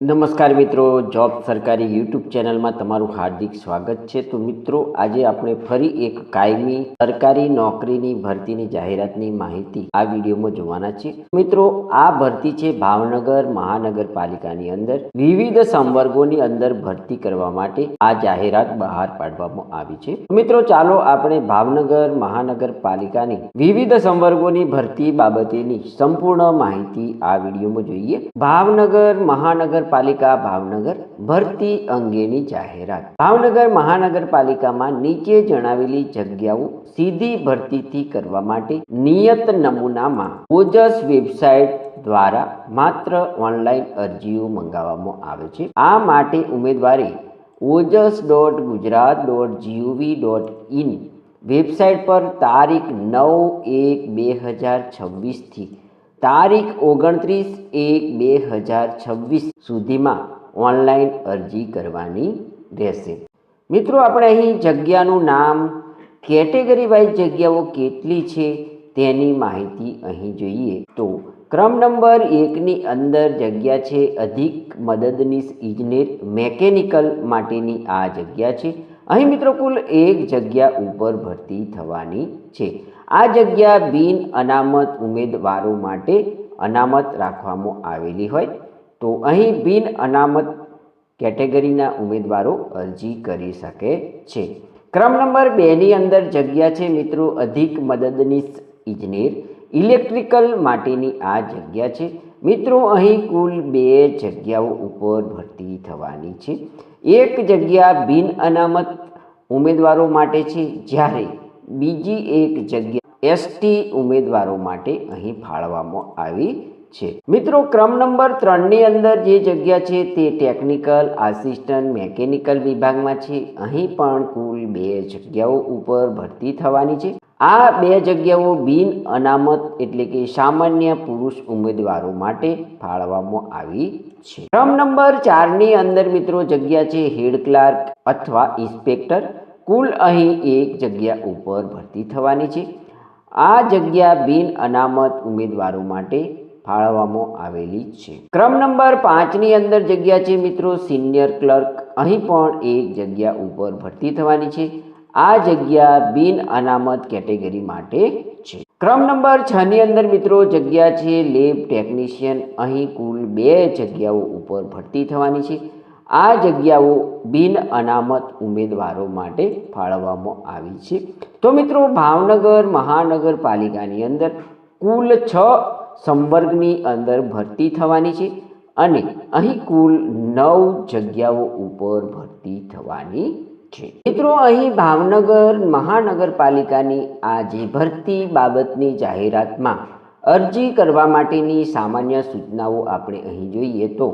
નમસ્કાર મિત્રો, જોબ સરકારી યુટ્યુબ ચેનલમાં તમારું હાર્દિક સ્વાગત છે. તો મિત્રો, આજે આપણે ફરી એક કાયમી સરકારી નોકરીની ભરતીની જાહેરાતની માહિતી આ વિડીયોમાં જોવાના છે મિત્રો, આ ભરતી છે ભાવનગર મહાનગરપાલિકાની અંદર. વિવિધ સંવર્ગોની અંદર ભરતી કરવા માટે આ જાહેરાત બહાર પાડવામાં આવી છે. મિત્રો, ચાલો આપણે ભાવનગર મહાનગરપાલિકાની વિવિધ સંવર્ગોની ભરતી બાબતેની સંપૂર્ણ માહિતી આ વિડીયોમાં જોઈએ. ભાવનગર મહાનગરપાલિકા ભાવનગર ભરતી અંગેની જાહેરાત. ભાવનગર મહાનગરપાલિકામાં નીચે જણાવેલી જગ્યાઓ સીધી ભરતીથી કરવા માટે નિયત નમૂનામાં ઓજસ વેબસાઇટ દ્વારા માત્ર ઓનલાઈન અરજીઓ મંગાવવામાં આવે છે. આ માટે ઉમેદવારે Ojas dot Gujarat dot GOV dot in website પર તારીખ નવ એક બે હજાર છવ્વીસથી તારીખ ઓગણત્રીસ એક બે હજાર છવ્વીસ સુધીમાં ઓનલાઈન અરજી કરવાની રહેશે. મિત્રો, આપણે અહીં જગ્યાનું નામ, કેટેગરી વાઇઝ જગ્યાઓ કેટલી છે તેની માહિતી અહીં જોઈએ. તો ક્રમ નંબર એકની અંદર જગ્યા છે અધિક મદદનીશ ઇજનેર મેકેનિકલ માટેની આ જગ્યા છે. અહીં મિત્રો, કુલ એક જગ્યા ઉપર ભરતી થવાની છે. આ જગ્યા બિન અનામત ઉમેદવારો માટે અનામત રાખવામાં આવેલી હોય તો અહીં બિન અનામત કેટેગરીના ઉમેદવારો અરજી કરી શકે છે. ક્રમ નંબર બેની અંદર જગ્યા છે મિત્રો, અધિક મદદનીશ ઇજનેર. ઇલેક્ટ્રિકલ માટેની આ જગ્યા છે. મિત્રો, અહીં કુલ બે જગ્યાઓ ઉપર ભરતી થવાની છે. એક જગ્યા બિન અનામત ઉમેદવારો માટે છે જ્યારે બીજી એક જગ્યા એસટી ઉમેદવારો માટે અહીં ફાળવવામાં આવી છે. મિત્રો, ક્રમ નંબર ત્રણની અંદર જે જગ્યા છે તે ટેકનિકલ આસિસ્ટન્ટ મેકેનિકલ વિભાગમાં છે. અહીં પણ કુલ બે જગ્યાઓ ઉપર ભરતી થવાની છે. આ બે જગ્યાઓ બિન અનામત એટલે કે સામાન્ય પુરુષ ઉમેદવારો માટે ફાળવવામાં આવી છે. ક્રમ નંબર ચારની અંદર મિત્રો જગ્યા છે હેડ ક્લાર્ક અથવા ઇન્સ્પેક્ટર. કુલ અહીં એક જગ્યા ઉપર ભરતી થવાની છે. આ જગ્યા બિન અનામત ઉમેદવારો માટે ફાળવવામાં આવેલી છે. ક્રમ નંબર પાંચની અંદર જગ્યા છે મિત્રો, સિનિયર ક્લર્ક. અહીં પણ એક જગ્યા ઉપર ભરતી થવાની છે. આ જગ્યા બિન અનામત કેટેગરી માટે છે. ક્રમ નંબર છ ની અંદર મિત્રો જગ્યા છે લેબ ટેકનિશિયન. અહીં કુલ બે જગ્યાઓ ઉપર ભરતી થવાની છે. આ જગ્યાઓ બિન અનામત ઉમેદવારો માટે ફાળવવામાં આવી છે. તો મિત્રો, ભાવનગર મહાનગરપાલિકાની અંદર કુલ છ સંવર્ગની અંદર ભરતી થવાની છે અને અહીં કુલ નવ જગ્યાઓ ઉપર ભરતી થવાની છે. મિત્રો, અહીં ભાવનગર મહાનગરપાલિકાની આ જે ભરતી બાબતની જાહેરાતમાં અરજી કરવા માટેની સામાન્ય સૂચનાઓ આપણે અહીં જોઈએ તો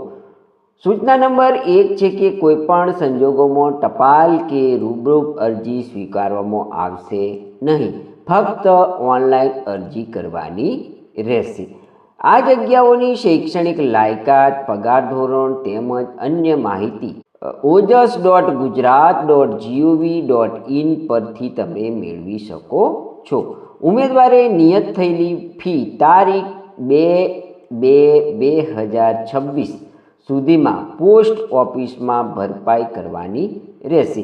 સૂચના નંબર એક છે કે કોઈપણ સંજોગોમાં ટપાલ કે રૂબરૂ અરજી સ્વીકારવામાં આવશે નહીં. ફક્ત ઓનલાઈન અરજી કરવાની રહેશે. આ જગ્યાઓની શૈક્ષણિક લાયકાત, પગાર ધોરણ તેમજ અન્ય માહિતી Ojas dot Gujarat dot GOV dot in પરથી તમે મેળવી શકો છો. ઉમેદવારે નિયત થયેલી ફી તારીખ બે બે બે હજાર છવ્વીસ સુધીમાં પોસ્ટ ઓફિસમાં ભરપાઈ કરવાની રહેશે.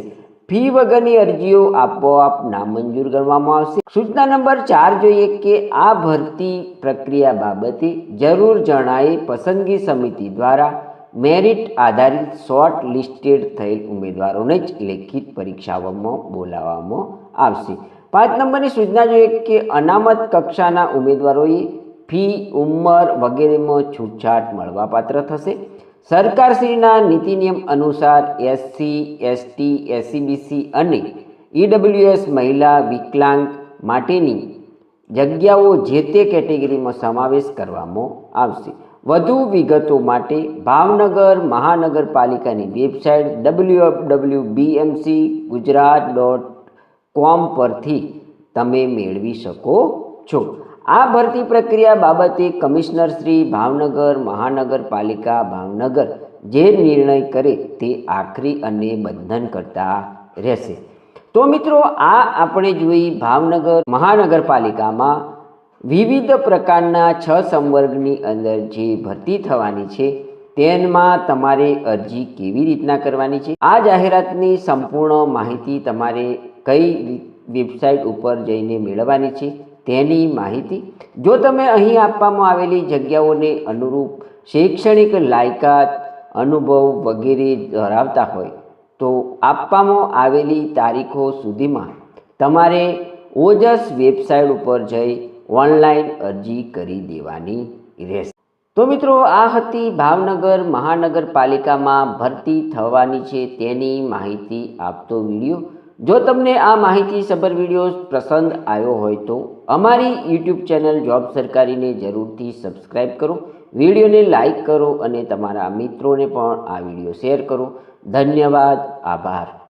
ફી વગરની અરજીઓ આપોઆપ નામંજૂર કરવામાં આવશે. સૂચના નંબર ચાર જોઈએ કે આ ભરતી પ્રક્રિયા બાબતે જરૂર જણાય પસંદગી સમિતિ દ્વારા મેરિટ આધારિત શોર્ટ લિસ્ટેડ થયેલ ઉમેદવારોને જ લેખિત પરીક્ષાઓમાં બોલાવવામાં આવશે. પાંચ નંબરની સૂચના જોઈએ કે અનામત કક્ષાના ઉમેદવારોએ ફી, ઉંમર વગેરેમાં છૂટછાટ મળવાપાત્ર થશે. સરકારશ્રીના નીતિ નિયમ અનુસાર એસસી એસટી એસસીબીસી અને ઈડબ્લ્યુએસ મહિલા વિકલાંગ માટેની જગ્યાઓ જે તે કેટેગરીમાં સમાવેશ કરવામાં આવશે. વધુ વિગતો માટે ભાવનગર મહાનગરપાલિકાની website W W BMC Gujarat dot com પરથી તમે મેળવી શકો છો. આ ભરતી પ્રક્રિયા બાબતે કમિશનર શ્રી ભાવનગર મહાનગરપાલિકા ભાવનગર જે નિર્ણય કરે તે આખરી અને બંધન કરતા રહેશે. તો મિત્રો, આ આપણે જોઈ ભાવનગર મહાનગરપાલિકામાં વિવિધ પ્રકારના છ સંવર્ગની અંદર જે ભરતી થવાની છે તેમાં તમારે અરજી કેવી રીતના કરવાની છે, આ જાહેરાતની સંપૂર્ણ માહિતી તમારે કઈ વેબસાઇટ ઉપર જઈને મેળવવાની છે તેની માહિતી. જો તમે અહીં આપવામાં આવેલી જગ્યાઓને અનુરૂપ શૈક્ષણિક લાયકાત, અનુભવ વગેરે ધરાવતા હોય, તો આપવામાં આવેલી તારીખો સુધીમાં તમારે ઓજસ વેબસાઇટ ઉપર જઈ ઓનલાઈન અરજી કરી દેવાની રહેશે. તો મિત્રો, આ હતી ભાવનગર મહાનગરપાલિકામાં ભરતી થવાની છે તેની માહિતી આપતો વીડિયો. જો તમને આ માહિતી સભર વીડિયો પસંદ આવ્યો હોય તો અમારી યુટ્યુબ ચેનલ જોબ સરકારીને જરૂરથી સબસ્ક્રાઈબ કરો, વિડીયોને લાઇક કરો અને તમારા મિત્રોને પણ આ વીડિયો શેર કરો. ધન્યવાદ, આભાર.